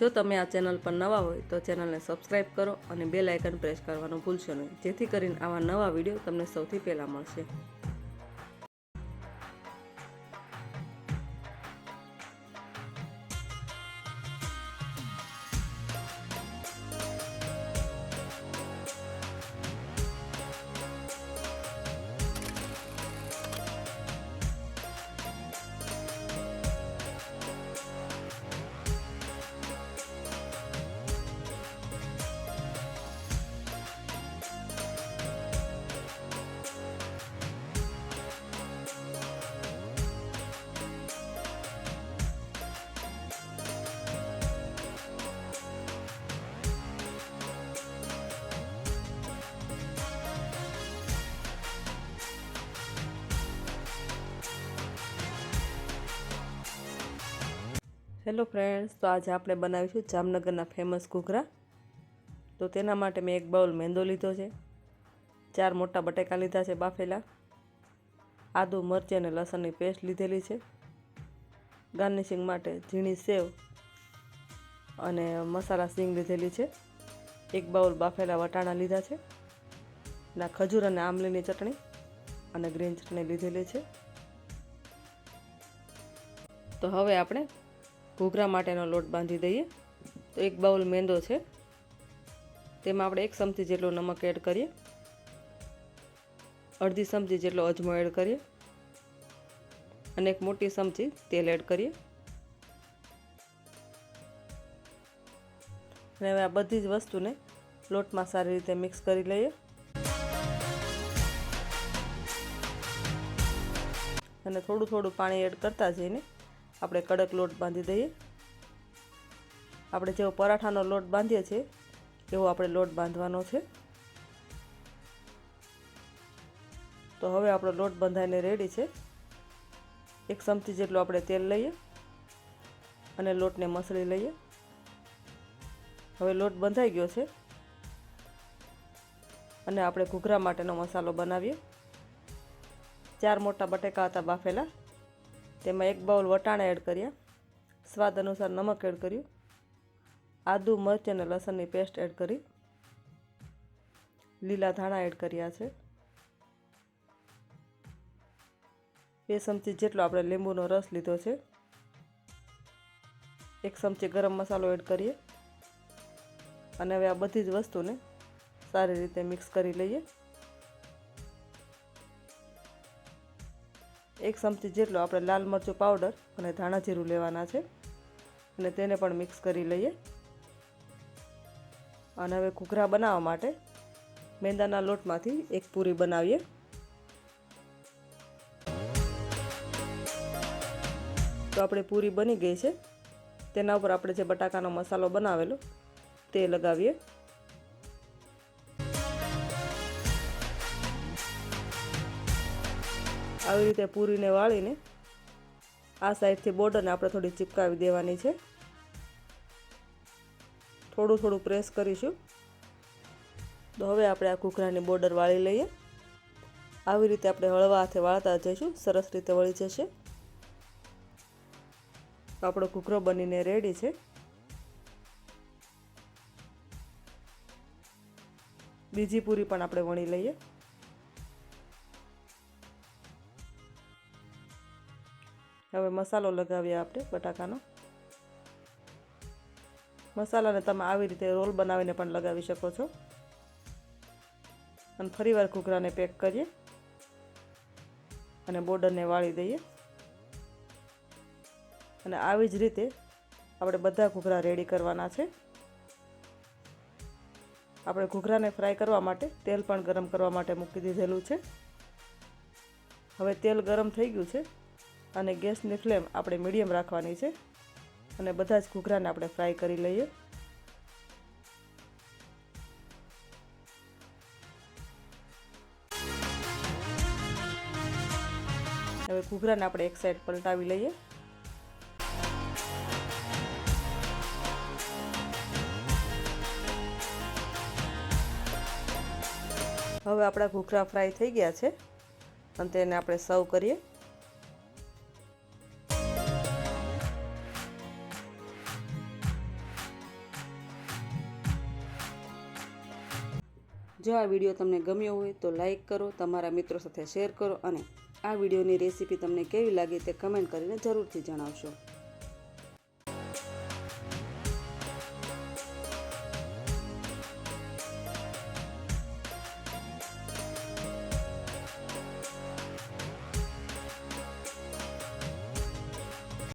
જો તમે આ ચેનલ પર નવા હોય તો ચેનલને સબસ્ક્રાઇબ કરો અને બેલ આઇકન પ્રેસ કરવાનું ભૂલશો નહીં. જેથી કરીને આવા નવા વીડિયો તમને સૌથી પહેલાં મળશે. હેલો ફ્રેન્ડ્સ, તો આજે આપણે બનાવીશું જામનગરના ફેમસ ઘૂઘરા. તો તેના માટે મેં એક બાઉલ મેંદો લીધો છે, ચાર મોટા બટેકા લીધા છે બાફેલા, આદુ, મરચી અને લસણની પેસ્ટ લીધેલી છે. ગાર્નિશિંગ માટે ઝીણી સેવ અને મસાલા સિંગ લીધેલી છે. એક બાઉલ બાફેલા વટાણા લીધા છે, ના ખજૂર અને આમલીની ચટણી અને ગ્રીન ચટણી લીધેલી છે. તો હવે આપણે ઘૂઘરા માટેનો લોટ બાંધી દઈએ. તો એક બાઉલ મેંદો છે. તેમાં આપણે એક ચમચી જેટલો નમક એડ કરીએ. અડધી ચમચી જેટલો અજમો એડ કરીએ. અને એક મોટી ચમચી તેલ એડ કરીએ. અને હવે આ બધી જ વસ્તુને લોટમાં સારી રીતે મિક્સ કરી લઈએ. અને થોડું થોડું પાણી એડ કરતા જઈને આપણે કડક લોટ બાંધી દઈએ. આપણે જેવો પરાઠાનો લોટ બાંધીએ છીએ, એવો આપણે લોટ બાંધવાનો છે. તો હવે આપણો લોટ બંધાઈને રેડી છે. એક ચમચી જેટલું આપણે તેલ લઈએ અને લોટને મસળી લઈએ. હવે લોટ બંધાઈ ગયો છે. અને આપણે ઘૂઘરા માટેનો મસાલો બનાવીએ. ચાર મોટા બટેકા હતા બાફેલા. તેમાં એક બાઉલ વટાણા એડ કર્યા સ્વાદ અનુસાર નમક એડ કર્યું આદુ, મરચી અને લસણની પેસ્ટ એડ કરી. લીલા ધાણા એડ કર્યા છે. બે ચમચી જેટલો આપણે લીંબુનો રસ લીધો છે. એક ચમચી ગરમ મસાલો એડ કરીએ. અને હવે આ બધી જ વસ્તુને સારી રીતે મિક્સ કરી લઈએ. એક ચમચી જેટલો આપણે લાલ મરચું પાવડર અને ધાણા જીરું લેવાના છે. અને તેને પણ મિક્સ કરી લઈએ. અને હવે ઘૂઘરા બનાવવા માટે મેંદાના લોટમાંથી એક પૂરી બનાવીએ. તો આપણે પૂરી બની ગઈ છે. તેના ઉપર આપણે જે બટાકાનો મસાલો બનાવેલો, તે લગાવીએ. આવી રીતે પૂરીને વાળીને આ સાઈડથી બોર્ડરને આપણે થોડી ચિપકાવી દેવાની છે. થોડું થોડું પ્રેસ કરીશું. તો હવે આપણે આ ઘૂઘરાની બોર્ડર વાળી લઈએ. આવી રીતે આપણે હળવા હાથે વાળતા જઈશું. સરસ રીતે વળી જશે. આપણો ઘૂઘરો બનીને રેડી છે. બીજી પૂરી પણ આપણે વણી લઈએ. હવે મસાલો લગાવીએ આપણે બટાકાનો. મસાલાને તમે આવી રીતે રોલ બનાવીને પણ લગાવી શકો છો. અને ફરીવાર ઘૂઘરાને પેક કરીએ. અને બોર્ડરને વાળી દઈએ. અને આવી જ રીતે આપણે બધા ઘૂઘરા રેડી કરવાના છે. આપણે ઘૂઘરાને ફ્રાય કરવા માટે તેલ પણ ગરમ કરવા માટે મૂકી દીધેલું છે. હવે તેલ ગરમ થઈ ગયું છે. અને ગેસની ફ્લેમ આપણે મીડિયમ રાખવાની છે. અને બધા જ ઘૂઘરાને આપણે ફ્રાય કરી લઈએ. હવે ઘૂઘરાને આપણે એક સાઈડ પલટાવી લઈએ. હવે આપણા ઘૂઘરા ફ્રાય થઈ ગયા છે. અને તેને આપણે સર્વ કરીએ. જો આ વીડિયો તમને ગમ્યો હોય તો લાઈક કરો, તમારા મિત્રો સાથે શેર કરો અને આ વિડીયોની રેસીપી તમને કેવી લાગી તે કમેન્ટ કરીને જરૂરથી જણાવશો.